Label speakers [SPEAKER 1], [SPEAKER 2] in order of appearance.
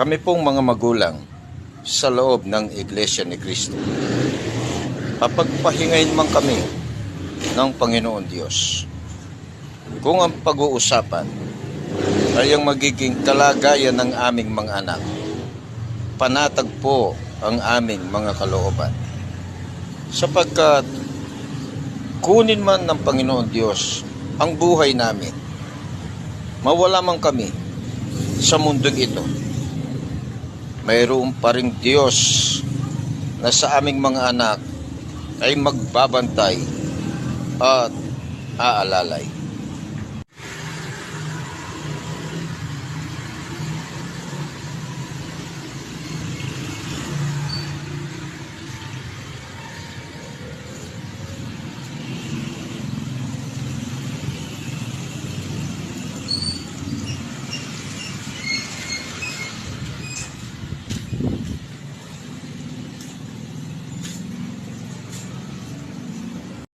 [SPEAKER 1] Kami pong mga magulang sa loob ng Iglesia ni Cristo. Papagpahingayin man kami ng Panginoon Diyos. Kung ang pag-uusapan ay ang magiging kalagayan ng aming mga anak, panatag po ang aming mga kalooban. Sapagkat kunin man ng Panginoon Diyos ang buhay namin, mawala man kami sa mundong ito, mayroon pa ring Diyos na sa aming mga anak ay magbabantay at aalalay.